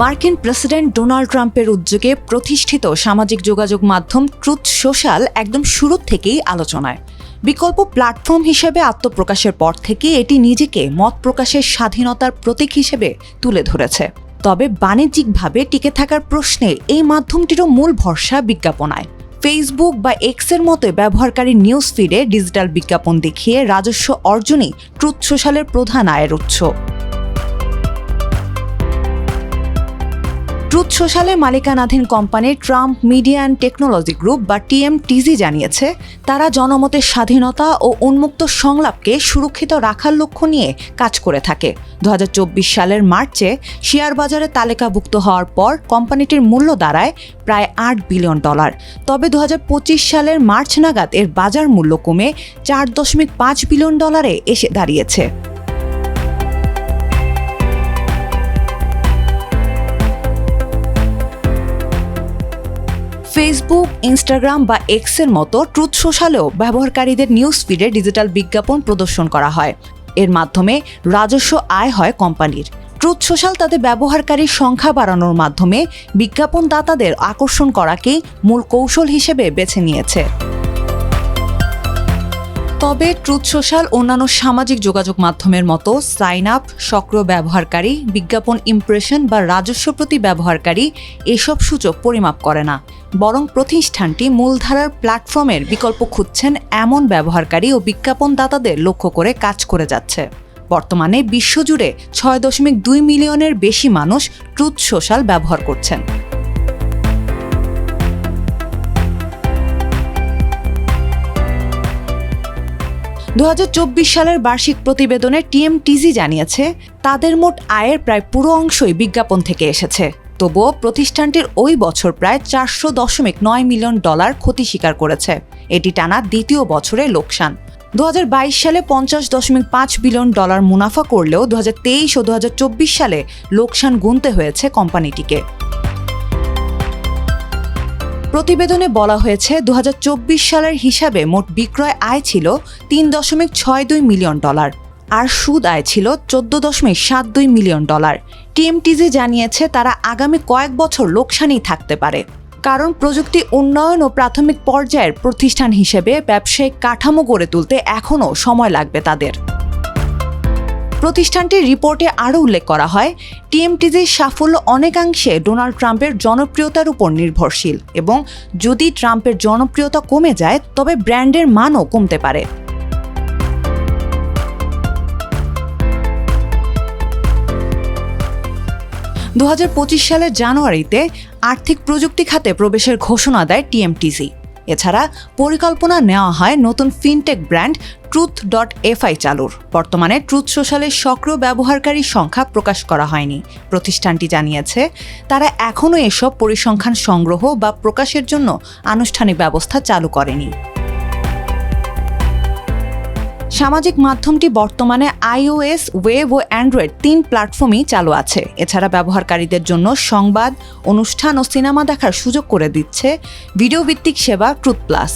মার্কিন president Donald ট্রাম্পের উদ্যোগে প্রতিষ্ঠিত সামাজিক যোগাযোগ মাধ্যম ট্রুথ সোশ্যাল একদম শুরু থেকেই আলোচনায়। বিকল্প প্ল্যাটফর্ম হিসেবে আত্মপ্রকাশের পর থেকে এটি নিজেকে মত প্রকাশের স্বাধীনতার প্রতীক হিসেবে তুলে ধরেছে। তবে বাণিজ্যিকভাবে টিকে থাকার প্রশ্নে এই মাধ্যমটিরও মূল ভরসা বিজ্ঞাপনায়। ফেসবুক বা এক্সের মতো ব্যবহারকারী নিউজ ফিডে ডিজিটাল বিজ্ঞাপন দেখিয়ে রাজস্ব অর্জনই ট্রুথ সোশ্যালের প্রধান আয়ের উৎস। ট্রুথ সোশ্যালের মালিকানাধীন company Trump Media and Technology Group বা টিএমটিজি জানিয়েছে, তারা জনমতের স্বাধীনতা ও উন্মুক্ত সংলাপকে সুরক্ষিত রাখার লক্ষ্য নিয়ে কাজ করে থাকে। দু হাজার চব্বিশ সালের মার্চে শেয়ার বাজারে তালিকাভুক্ত হওয়ার পর কোম্পানিটির মূল্য দাঁড়ায় প্রায় আট বিলিয়ন ডলার। তবে দু হাজার পঁচিশ সালের মার্চ নাগাদ এর বাজার মূল্য কমে চার দশমিক পাঁচ বিলিয়ন ডলারে এসে দাঁড়িয়েছে। ফেসবুক ইনস্টাগ্রাম বা এক্সের মতো ট্রুথ সোশ্যালেও ব্যবহারকারীদের নিউজ ফিডে ডিজিটাল বিজ্ঞাপন প্রদর্শন করা হয়। এর মাধ্যমে রাজস্ব আয় হয় কোম্পানির। ট্রুথ সোশ্যাল তাদের ব্যবহারকারীর সংখ্যা বাড়ানোর মাধ্যমে বিজ্ঞাপনদাতাদের আকর্ষণ করাকেই মূল কৌশল হিসেবে বেছে নিয়েছে। তবে ট্রুথ সোশ্যাল অন্যান্য সামাজিক যোগাযোগ মাধ্যমের মতো সাইন আপ, সক্রিয় ব্যবহারকারী, বিজ্ঞাপন ইমপ্রেশন বা রাজস্ব প্রতি ব্যবহারকারী এসব সূচক পরিমাপ করে না। বরং প্রতিষ্ঠানটি মূলধারার প্ল্যাটফর্মের বিকল্প খুঁজছেন এমন ব্যবহারকারী ও বিজ্ঞাপনদাতাদের লক্ষ্য করে কাজ করে যাচ্ছে। বর্তমানে বিশ্বজুড়ে ছয় দশমিক দুই মিলিয়নের বেশি মানুষ ট্রুথ সোশ্যাল ব্যবহার করছেন। দু হাজার চব্বিশ সালের বার্ষিক প্রতিবেদনে টিএমটিজি জানিয়েছে, তাদের মোট আয়ের প্রায় পুরো অংশই বিজ্ঞাপন থেকে এসেছে। তবুও প্রতিষ্ঠানটির ওই বছর প্রায় চারশো দশমিক নয় মিলিয়ন ডলার ক্ষতি স্বীকার করেছে। এটি টানা দ্বিতীয় বছরে লোকসান। দু হাজার বাইশ সালে পঞ্চাশ দশমিক পাঁচ বিলিয়ন ডলার মুনাফা করলেও দু হাজার তেইশ ও দু হাজার চব্বিশ সালে লোকসান গুনতে হয়েছে কোম্পানিটিকে। প্রতিবেদনে বলা হয়েছে দু হাজার চব্বিশ সালের হিসাবে মোট বিক্রয় আয় ছিল তিন দশমিক ছয় দুই মিলিয়ন ডলার, আর সুদ আয় ছিল চোদ্দ দশমিক সাত দুই মিলিয়ন ডলার। টিএমটিজি জানিয়েছে, তারা আগামী কয়েক বছর লোকসানেই থাকতে পারে। কারণ প্রযুক্তি উন্নয়ন ও প্রাথমিক পর্যায়ের প্রতিষ্ঠান হিসেবে ব্যবসায়িক কাঠামো গড়ে তুলতে এখনও সময় লাগবে তাদের। প্রতিষ্ঠানটির রিপোর্টে আরও উল্লেখ করা হয় টিএমটিজির সাফল্য অনেকাংশে ডোনাল্ড ট্রাম্পের জনপ্রিয়তার উপর নির্ভরশীল এবং যদি ট্রাম্পের জনপ্রিয়তা কমে যায়, তবে ব্র্যান্ডের মানও কমতে পারে। দু হাজার পঁচিশ সালের জানুয়ারিতে আর্থিক প্রযুক্তি খাতে প্রবেশের ঘোষণা দেয় টিএমটিসি। এছাড়া পরিকল্পনা নেওয়া হয় নতুন fintech brand Truth dot FI চালুর। বর্তমানে ট্রুথ সোশ্যালের সক্রিয় ব্যবহারকারীর সংখ্যা প্রকাশ করা হয়নি। প্রতিষ্ঠানটি জানিয়েছে, তারা এখনও এসব পরিসংখ্যান সংগ্রহ বা প্রকাশের জন্য আনুষ্ঠানিক ব্যবস্থা চালু করেনি। সামাজিক মাধ্যমটি বর্তমানে আইওএস ওয়েব ও অ্যান্ড্রয়েড তিন প্ল্যাটফর্মই চালু আছে। এছাড়া ব্যবহারকারীদের জন্য সংবাদ, অনুষ্ঠান ও সিনেমা দেখার সুযোগ করে দিচ্ছে ভিডিও ভিত্তিক সেবা ট্রুথ প্লাস।